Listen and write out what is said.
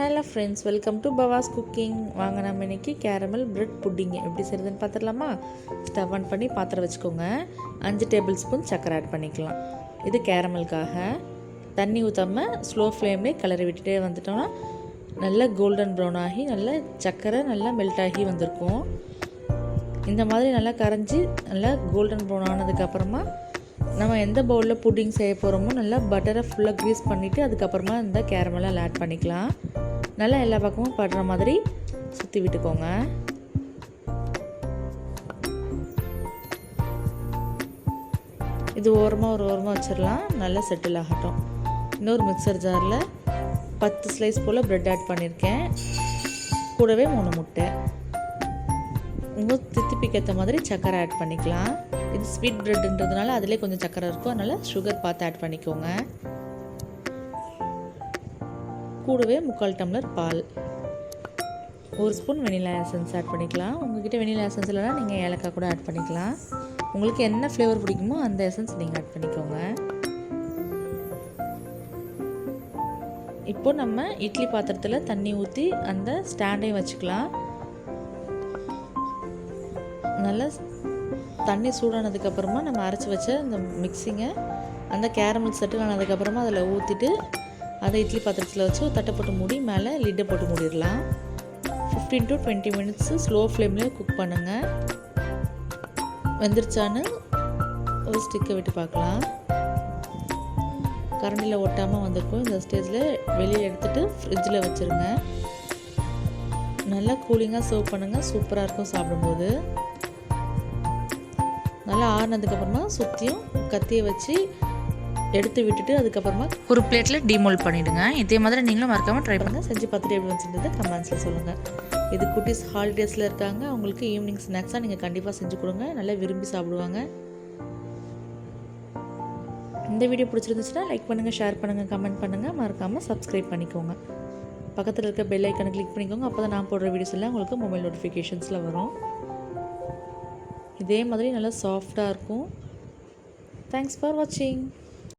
Hello friends welcome to Bava's cooking. வாங்க நம்ம இன்னைக்கு கேரமல் பிரெட் புட்டிங் எப்படி செய்யுதுன்னு பார்த்துடலாமா ஸ்டவ் ஆன் பண்ணி பாத்திரம் வச்சுக்கோங்க. அஞ்சு டேபிள் ஸ்பூன் சக்கரை ஆட் பண்ணிக்கலாம். இது கேரமலுக்காக தண்ணி ஊற்றாமல் ஸ்லோ ஃப்ளேம்லேயே கிளறி விட்டுட்டே வந்துட்டோம்னா நல்லா கோல்டன் ப்ரௌன் ஆகி நல்லா சக்கரை நல்லா மெல்ட் ஆகி வந்திருக்கும். இந்த மாதிரி நல்லா கரைஞ்சி நல்லா கோல்டன் ப்ரௌன் ஆனதுக்கப்புறமா நம்ம எந்த பவுலில் புட்டிங் செய்ய போகிறோமோ நல்லா பட்டரை ஃபுல்லாக க்ரீஸ் பண்ணிவிட்டு அதுக்கப்புறமா இந்த கேரமெல்லாம் ஆட் பண்ணிக்கலாம். நல்லா எல்லா பக்கமும் படுற மாதிரி சுற்றி விட்டுக்கோங்க. இது ஓரமாக ஒரு ஓரமாக வச்சிடலாம் நல்லா செட்டில் ஆகட்டும். இன்னொரு மிக்சர் ஜாரில் பத்து ஸ்லைஸ் போல் ப்ரெட் ஆட் பண்ணியிருக்கேன் கூடவே மூணு முட்டை. உங்கள் தித்திப்பிக்கு ஏற்ற மாதிரி சக்கரை ஆட் பண்ணிக்கலாம். இது ஸ்வீட் ப்ரெட்டுன்றதுனால அதிலே கொஞ்சம் சக்கரை இருக்கும். அதனால் சுகர் பார்த்து ஆட் பண்ணிக்கோங்க. கூடவே முக்கால் டம்ளர் பால். ஒரு ஸ்பூன் வெனிலா எசன்ஸ் ஆட் பண்ணிக்கலாம். உங்ககிட்ட வெனிலா எசன்ஸ் இல்லைனா நீங்கள் ஏலக்காய் கூட ஆட் பண்ணிக்கலாம். உங்களுக்கு என்ன ஃப்ளேவர் பிடிக்குமோ அந்த எசன்ஸ் நீங்கள் ஆட் பண்ணிக்கோங்க. இப்போ நம்ம இட்லி பாத்திரத்தில் தண்ணி ஊற்றி அந்த ஸ்டாண்டையும் வச்சுக்கலாம். நல்லா தண்ணி சூடானதுக்கப்புறமா நம்ம அரைச்சி வச்ச அந்த மிக்சிங்கை அந்த கேரமல் செட்டில் ஆனதுக்கப்புறமா அதில் ஊற்றிட்டு அதை இட்லி பாத்திரத்தில் வச்சு தட்டை போட்டு மூடி மேலே லிட்டை போட்டு மூடிடலாம். Fifteen to twenty minutes slow ஃப்ளேம்லேயே குக் பண்ணுங்கள் வெந்துருச்சான்னு ஒரு ஸ்டிக்கை விட்டு பார்க்கலாம். கரண்டியில் ஒட்டாமல் வந்திருக்கும். இந்த ஸ்டேஜில் வெளியே எடுத்துகிட்டு ஃப்ரிட்ஜில் வச்சுருங்க. நல்லா கூலிங்காக சர்வ் பண்ணுங்கள் சூப்பராக இருக்கும் சாப்பிடும்போது. நல்லா ஆறுனதுக்கப்புறமா சுற்றியும் கத்தியை வச்சு எடுத்து விட்டுட்டு அதுக்கப்புறமா ஒரு பிளேட்டில் டிமோல்ட் பண்ணிவிடுங்க இதே மாதிரி நீங்களும் மறக்காமல் ட்ரை பண்ணுங்கள் செஞ்சு பார்த்துட்டு எப்படி வந்துச்சுன்றது கமெண்ட்ஸில் சொல்லுங்கள் இது குட்டீஸ் ஹாலிடேஸில் இருக்காங்க. அவங்களுக்கு ஈவினிங் ஸ்நாக்ஸாக நீங்கள் கண்டிப்பாக செஞ்சு கொடுங்க. நல்லா விரும்பி சாப்பிடுவாங்க. இந்த வீடியோ பிடிச்சிருந்துச்சுன்னா லைக் பண்ணுங்கள் ஷேர் பண்ணுங்கள் கமெண்ட் பண்ணுங்கள் மறக்காமல் சப்ஸ்கிரைப் பண்ணிக்கோங்க. பக்கத்தில் இருக்க பெல் ஐக்கனை கிளிக் பண்ணிக்கோங்க. அப்போ தான் நான் போடுற வீடியோஸ் எல்லாம் உங்களுக்கு மொபைல் நோட்டிஃபிகேஷன்ஸில் வரும். இதே மாதிரி நல்லா சாஃப்டாக இருக்கும். தேங்க்ஸ் ஃபார் வாட்சிங்